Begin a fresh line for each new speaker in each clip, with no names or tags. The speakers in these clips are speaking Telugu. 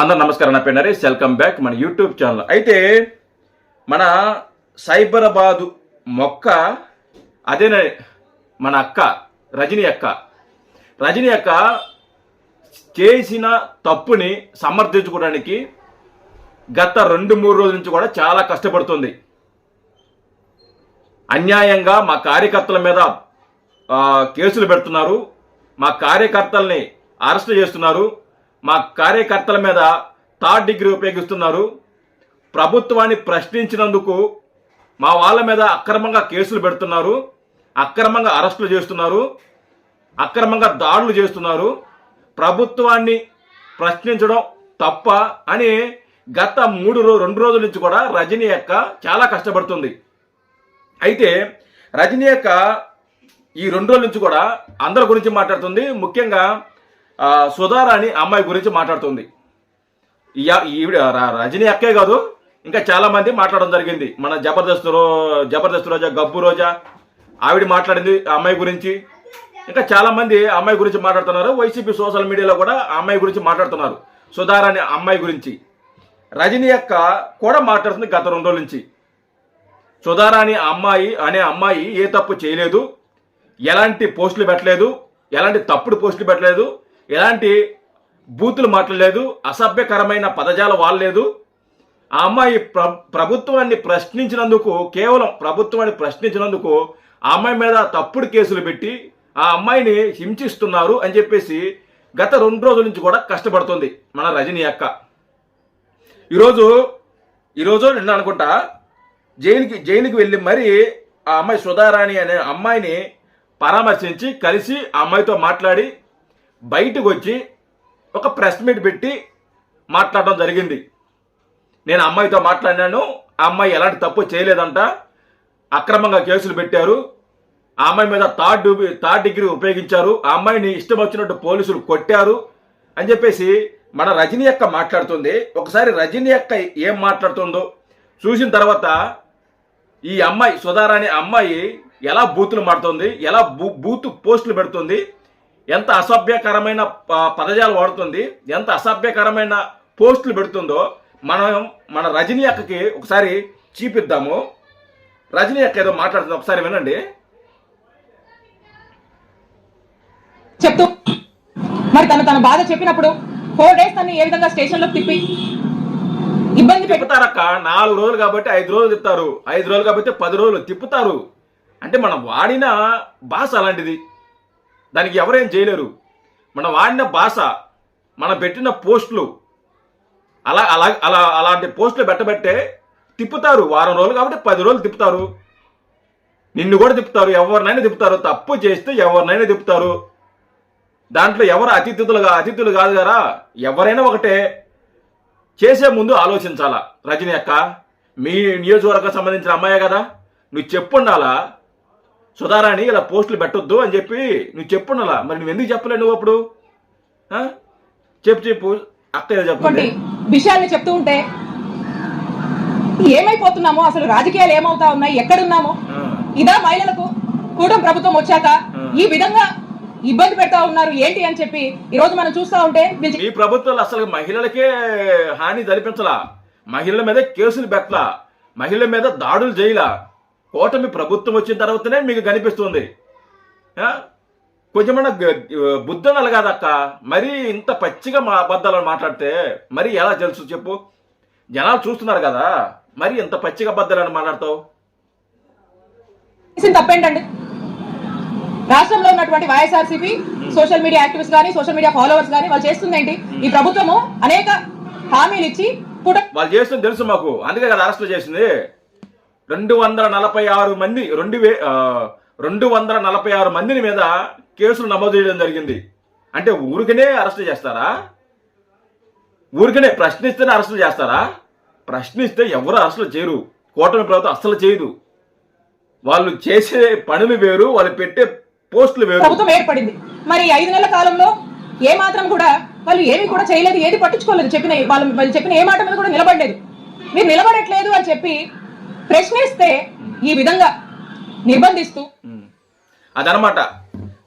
అందరు నమస్కారం నా పేరు నరేష్. వెల్కమ్ బ్యాక్ మన యూట్యూబ్ ఛానల్ అయితే మన సైబరాబాదు మొక్క అదేనే మన అక్క రజనీ అక్క. రజనీ అక్క చేసిన తప్పుని సమర్థించుకోవడానికి గత రెండు మూడు రోజుల నుంచి కూడా చాలా కష్టపడుతుంది. అన్యాయంగా మా కార్యకర్తల మీద కేసులు పెడుతున్నారు. మా కార్యకర్తల్ని అరెస్ట్ చేస్తున్నారు. మా కార్యకర్తల మీద థర్డ్ డిగ్రీ ఉపయోగిస్తున్నారు. ప్రభుత్వాన్ని ప్రశ్నించినందుకు మా వాళ్ళ మీద అక్రమంగా కేసులు పెడుతున్నారు. అక్రమంగా అరెస్టులు చేస్తున్నారు. అక్రమంగా దాడులు చేస్తున్నారు. ప్రభుత్వాన్ని ప్రశ్నించడం తప్ప అని గత మూడు రో రెండు రోజుల నుంచి కూడా రజనీ యొక్క చాలా కష్టపడుతుంది. అయితే రజనీ యొక్క ఈ రెండు రోజుల నుంచి కూడా అందరి గురించి మాట్లాడుతుంది. ముఖ్యంగా సుధారాణి అమ్మాయి గురించి మాట్లాడుతుంది. ఈవిడ రజనీ అక్కే కాదు ఇంకా చాలా మంది మాట్లాడడం జరిగింది. మన జబర్దస్త్ రో జబర్దస్త్ రోజా గబ్బు రోజా ఆవిడ మాట్లాడింది ఆ అమ్మాయి గురించి. ఇంకా చాలా మంది అమ్మాయి గురించి మాట్లాడుతున్నారు. వైసీపీ సోషల్ మీడియాలో కూడా అమ్మాయి గురించి మాట్లాడుతున్నారు. సుధారాణి అమ్మాయి గురించి. రజనీ అక్క కూడా మాట్లాడుతుంది గత రెండు రోజుల నుంచి. సుధారాణి అమ్మాయి అనే అమ్మాయి ఏ తప్పు చేయలేదు. ఎలాంటి పోస్టులు పెట్టలేదు. ఎలాంటి తప్పుడు పోస్టులు పెట్టలేదు. ఎలాంటి బూతులు మాట్లాడలేదు అసభ్యకరమైన పదజాలు వాడలేదు. ఆ అమ్మాయి ప్ర ప్రభుత్వాన్ని ప్రశ్నించినందుకు కేవలం ప్రభుత్వాన్ని ప్రశ్నించినందుకు ఆ అమ్మాయి మీద తప్పుడు కేసులు పెట్టి ఆ అమ్మాయిని హింసిస్తున్నారు అని చెప్పేసి గత రెండు రోజుల నుంచి కూడా కష్టపడుతుంది మన రజనీ అక్క. ఈరోజు ఈరోజు నిన్న అనుకుంటా జైలుకి జైలుకి వెళ్ళి మరి ఆ అమ్మాయి సుధారాణి అనే అమ్మాయిని పరామర్శించి కలిసి ఆ అమ్మాయితో మాట్లాడి బయటకు వచ్చి ఒక ప్రెస్ మీట్ పెట్టి మాట్లాడడం జరిగింది. నేను అమ్మాయితో మాట్లాడినాను ఆ అమ్మాయి ఎలాంటి తప్పు చేయలేదంట అక్రమంగా కేసులు పెట్టారు ఆ అమ్మాయి మీద థర్డ్ థర్డ్ డిగ్రీ ఉపయోగించారు ఆ అమ్మాయిని ఇష్టం వచ్చినట్టు పోలీసులు కొట్టారు అని చెప్పేసి మన రజనీ అక్క మాట్లాడుతుంది. ఒకసారి రజనీ అక్క ఏం మాట్లాడుతుందో చూసిన తర్వాత ఈ అమ్మాయి సుధారాణి అమ్మాయి ఎలా బూతులు మాడుతుంది ఎలా బూ బూతు పోస్టులు పెడుతుంది ఎంత అసభ్యకరమైన పదజాలు వాడుతుంది ఎంత అసభ్యకరమైన పోస్టులు పెడుతుందో మనం మన రజనీ అక్కకి ఒకసారి చూపిద్దాము. రజనీ అక్క ఏదో మాట్లాడుతుంది ఒకసారి వినండి.
చెప్తూ. మరి తను తన బాధ చెప్పినప్పుడు ఫోర్ డేస్ తను ఏ విధంగా స్టేషన్లో తిప్పి ఇబ్బంది పెట్టు
తిప్పుతారక్క నాలుగు రోజులు కాబట్టి ఐదు రోజులు తిప్పుతారు. ఐదు రోజులు కాబట్టి పది రోజులు తిప్పుతారు. అంటే మనం వాడిన భాష అలాంటిది. దానికి ఎవరేం చేయలేరు. మనం వాడిన భాష మనం పెట్టిన పోస్టులు అలా అలా అలా అలాంటి పోస్టులు పెట్టబట్టే తిప్పుతారు. వారం రోజులు కాబట్టి పది రోజులు తిప్పుతారు. నిన్ను కూడా తిప్పుతారు. ఎవరినైనా తిప్పుతారు. తప్పు చేస్తే ఎవరినైనా తిప్పుతారు. దాంట్లో ఎవరు అతిథులుగా అతిథులు కాదు కదా. ఎవరైనా ఒకటే. చేసే ముందు ఆలోచించాలా? రజనీ అక్క మీ నియోజకవర్గం సంబంధించిన అమ్మాయే కదా. నువ్వు చెప్పుండాలా? సుధారాణి ఇలా పోస్టులు పెట్టొద్దు అని చెప్పి నువ్వు చెప్పుండాలా మరి నువ్వు ఎందుకు చెప్పలే నువ్వు అప్పుడు? చెప్పు చెప్పు. అక్క చెప్తుంది
విషయాల్ని చెప్తూ ఉంటే ఏమైపోతున్నామో అసలు రాజకీయాలు ఏమవుతా ఉన్నాయి ఎక్కడున్నామో. ఇదా మహిళలకు కూటమి ప్రభుత్వం వచ్చాక ఈ విధంగా ఇబ్బంది పెడతా ఉన్నారు ఏంటి అని చెప్పి ఈ రోజు మనం చూస్తా ఉంటే
ఈ ప్రభుత్వాలు అసలు మహిళలకే హాని తలపించలా మహిళల మీద కేసులు పెట్టలా. మహిళల మీద దాడులు చేయలా. కూటమి ప్రభుత్వం వచ్చిన తర్వాతనే మీకు కనిపిస్తుంది? కొంచెమన్నా బుద్ధి ఉండాలి కాదక్క. మరీ ఇంత పచ్చిగా మా అబద్ధాలను మాట్లాడితే మరి ఎలా తెలుసు చెప్పు? జనాలు చూస్తున్నారు కదా. మరి ఇంత పచ్చిగా అబద్ధాలను మాట్లాడతావు?
తప్పేంటండి? రాష్ట్రంలో ఉన్నటువంటి వైఎస్ఆర్సీపీ సోషల్ మీడియా యాక్టివిస్ట్ కానీ సోషల్ మీడియా ఫాలోవర్స్ కానీ వాళ్ళు చేస్తుంది ఏంటి ఈ ప్రభుత్వము అనేక హామీలు ఇచ్చి
వాళ్ళు చేస్తుంది తెలుసు మాకు. అందుకే కదా అరెస్ట్ చేసింది. రెండు వందల నలభై ఆరు మంది రెండు వే రెండు వందల నలభై ఆరు మందిని మీద కేసులు నమోదు చేయడం జరిగింది. అంటే ఊరికనే అరెస్ట్ చేస్తారా? ఊరికనే ప్రశ్నిస్తేనే అరెస్టులు చేస్తారా? ప్రశ్నిస్తే ఎవరు అరెస్టులు చేయరు. కూటమి ప్రభుత్వం అస్సలు చేయదు. వాళ్ళు చేసే పనులు వేరు వాళ్ళు పెట్టే పోస్టులు వేరు.
ప్రభుత్వం ఏర్పడింది. మరి ఐదు నెలల కాలంలో ఏ మాత్రం కూడా వాళ్ళు ఏమి కూడా చేయలేదు ఏది పట్టించుకోలేదు చెప్పిన వాళ్ళు వాళ్ళు చెప్పిన ఏ మాట మీద కూడా నిలబడలేదు. మీరు నిలబడట్లేదు అని చెప్పి ప్రశ్నిస్తే ఈ విధంగా నిర్బంధిస్తూ
అదనమాట.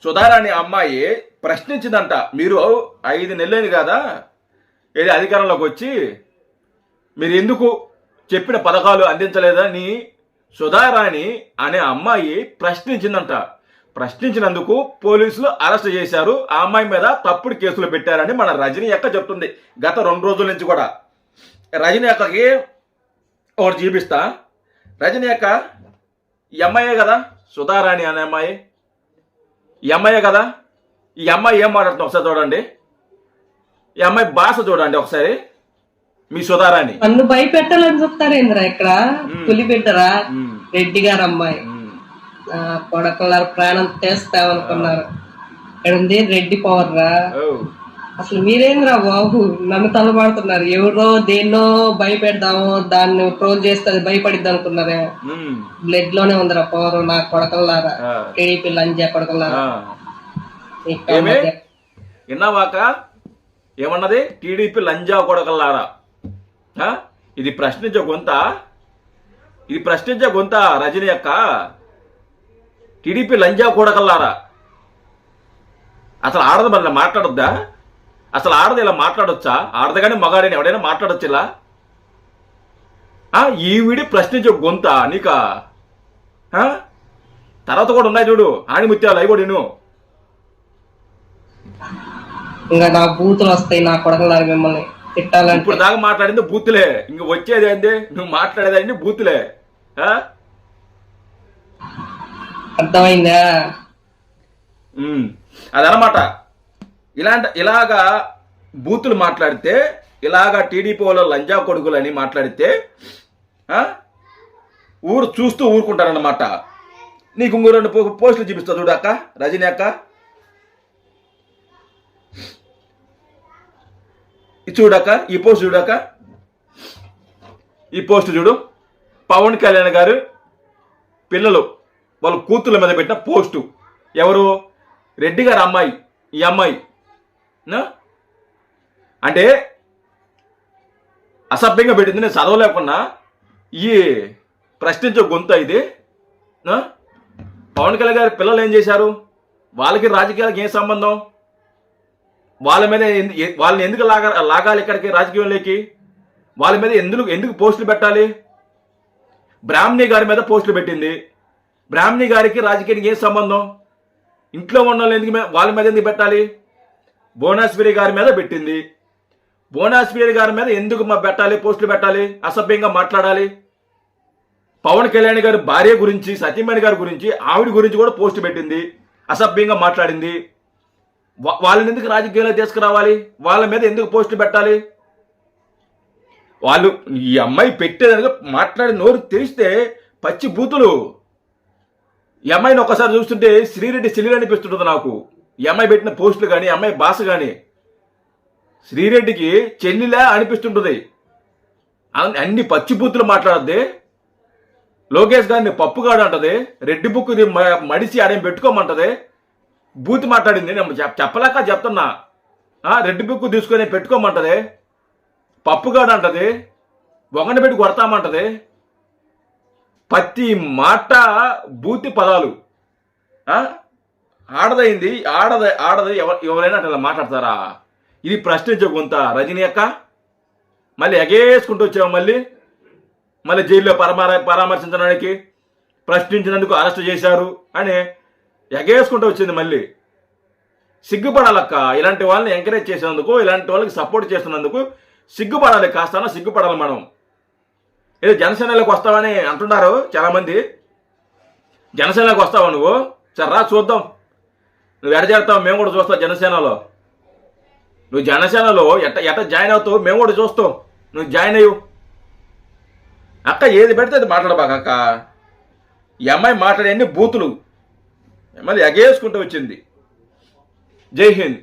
సుధారాణి అమ్మాయి ప్రశ్నించిందంట మీరు ఐదు నెలలేదు కదా? ఏది అధికారంలోకి వచ్చి మీరు ఎందుకు చెప్పిన పథకాలు అందించలేదని సుధారాణి అనే అమ్మాయి ప్రశ్నించిందంట. ప్రశ్నించినందుకు పోలీసులు అరెస్ట్ చేశారు. ఆ అమ్మాయి మీద తప్పుడు కేసులు పెట్టారని మన రజనీ అక్క చెప్తుంది. గత రెండు రోజుల నుంచి కూడా. రజనీ అక్కకి ఒకటి చూపిస్తా. రజనీ అక్క ఈ అమ్మాయే కదా? సుధారాణి అనే అమ్మాయి. ఈ అమ్మాయే కదా? ఈ అమ్మాయి ఏం మాట్లాడుతుంది ఒకసారి చూడండి. ఈ అమ్మాయి భాష చూడండి ఒకసారి. మీ సుధారాణి.
నన్ను భయపెట్టాలని చూస్తారేంద్రా ఇక్కడ? పులి పెట్టరా. రెడ్డి గారు అమ్మాయి. కొడకలారు ప్రాణం తీస్తామనుకున్నారు. ఇక్కడ ఉంది రెడ్డి పవర్ రా. అసలు మీరేంద్రా బాబు నన్ను తలబడుతున్నారు ఎవరో దేన్నో భయపెడదాము దాన్ని ట్రోల్ చేస్తే అది భయపడిద్ది అనుకున్నారే. బ్లడ్లోనే ఉందిరా పవర్ నా కొడకల్లారా. టీడీపీ లంజా కొడకల్లారా.
విన్నావాక ఏమన్నది? టీడీపీ లంజా కొడకల్లారా? ఇది ప్రశ్నించే గొంత. ఇది ప్రశ్నించే గొంత రజనీ అక్క. టీడీపీ లంజా కొడకల్లారా? అసలు ఆడదు ఇలా మాట్లాడొద్దా? అసలు ఆడదు ఇలా మాట్లాడొచ్చా? ఆడదుగానే మగాడని ఎవడైనా మాట్లాడొచ్చు ఇలా? ఈవిడి ప్రశ్నించే గొంత నీకా? తర్వాత కూడా ఉన్నాయి చూడు ఆణిముత్యాలు అవి కూడా విను
ఇంకా నా బూతులు వస్తాయి నా కొడకల్లారా మిమ్మల్ని. తిట్టాలంటే.
ఇప్పుడు దాకా మాట్లాడింది బూతులే. ఇంక వచ్చేది ఏంది? నువ్వు మాట్లాడేది బూతులే?
అర్థమైందా.
అదనమాట ఇలాంటి ఇలాగా బూతులు మాట్లాడితే ఇలాగా టీడీపీ వాళ్ళ లంజా కొడుకులని మాట్లాడితే ఊరు చూస్తూ ఊరుకుంటారన్నమాట. నీకు ఇంకో రెండు పో- పోస్టులు చూపిస్తా చూడు అక్క రజనీ అక్క. ఇది చూడక్క ఈ పోస్ట్ చూడక్క ఈ పోస్ట్ చూడు. పవన్ కళ్యాణ్ గారు పిల్లలు వాళ్ళ కూతుర్ల మీద పెట్టిన పోస్టు. ఎవరు? రెడ్డి గారు అమ్మాయి ఈ అమ్మాయి. అంటే అసభ్యంగా పెట్టింది నేను చదవలేకున్నా. ఈ ప్రశ్నించే గొంత ఇది పవన్ కళ్యాణ్ గారి పిల్లలు ఏం చేశారు? వాళ్ళకి రాజకీయాలకు ఏం సంబంధం? వాళ్ళ మీద ఎందు- వాళ్ళని ఎందుకు లాగా లాగాలి ఇక్కడికి రాజకీయంలోకి? వాళ్ళ మీద ఎందుకు ఎందుకు పోస్టులు పెట్టాలి? బ్రాహ్మణి గారి మీద పోస్టులు పెట్టింది. బ్రాహ్మణి గారికి రాజకీయానికి ఏం సంబంధం? ఇంట్లో ఉన్న వాళ్ళ ఎందుకు వాళ్ళ మీద ఎందుకు పెట్టాలి? భువనేశ్వరి గారి మీద పెట్టింది. భువనేశ్వరి గారి మీద ఎందుకు మా పెట్టాలి పోస్టులు పెట్టాలి అసభ్యంగా మాట్లాడాలి? పవన్ కళ్యాణ్ గారి భార్య గురించి సత్యమణి గారి గురించి ఆవిడ గురించి కూడా పోస్ట్ పెట్టింది అసభ్యంగా మాట్లాడింది. వా- వాళ్ళని ఎందుకు రాజకీయాల్లో తీసుకురావాలి? వాళ్ళ మీద ఎందుకు పోస్టులు పెట్టాలి? వాళ్ళు ఈ అమ్మాయి పెట్టేదానికి మాట్లాడి నోరు తెరిస్తే పచ్చి బూతులు. ఈ అమ్మాయిని ఒక్కసారి చూస్తుంటే శ్రీరెడ్డి సిలిలు అనిపిస్తుంటుంది నాకు. ఈ అమ్మాయి పెట్టిన పోస్టులు కానీ అమ్మాయి భాష కానీ శ్రీరెడ్డికి చెల్లిలా అనిపిస్తుంటుంది. అన్ని పచ్చి బూతులు మాట్లాడద్ది. లోకేష్ గారిని పప్పుగాడు అంటది. రెడ్డి బుక్ మడిసి ఆడేం పెట్టుకోమంటది. బూతి మాట్లాడింది. నేను చెప్పలేక చెప్తున్నా. రెడ్డి బుక్ తీసుకొని పెట్టుకోమంటది. పప్పుగాడు అంటది. ఒకటి పెట్టి కొడతామంటది. ప్రతి మాట బూతి పదాలు. ఆడదైంది ఆడద ఆడది ఎవరు ఎవరైనా అట్లా మాట్లాడతారా? ఇది ప్రశ్నించే గొంత రజనీ అక్క. మళ్ళీ ఎగేసుకుంటూ వచ్చావు మళ్ళీ. మళ్ళీ జైల్లో పరమార పరామర్శించడానికి ప్రశ్నించినందుకు అరెస్ట్ చేశారు అని ఎగేసుకుంటూ వచ్చింది మళ్ళీ. సిగ్గుపడాలక్క ఇలాంటి వాళ్ళని ఎంకరేజ్ చేసినందుకు ఇలాంటి వాళ్ళకి సపోర్ట్ చేస్తున్నందుకు సిగ్గుపడాలి కాస్తానో సిగ్గుపడాలి మనం. ఏదో జనసేనలోకి వస్తావని అంటున్నారు చాలామంది. జనసేనలోకి వస్తావా నువ్వు? సరే రా చూద్దాం. నువ్వు ఎట చేస్తావు మేము కూడా చూస్తాం జనసేనలో. నువ్వు జనసేనలో ఎట్ట ఎట్ట జాయిన్ అవుతావు? మేము కూడా చూస్తాం. నువ్వు జాయిన్ అయ్యు. అక్క ఏది పెడితే అది మాట్లాడబాక అక్క. ఈ అమ్మాయి మాట్లాడే అన్ని బూతులు. మళ్ళీ ఎగేసుకుంటూ వచ్చింది. జై హింద్.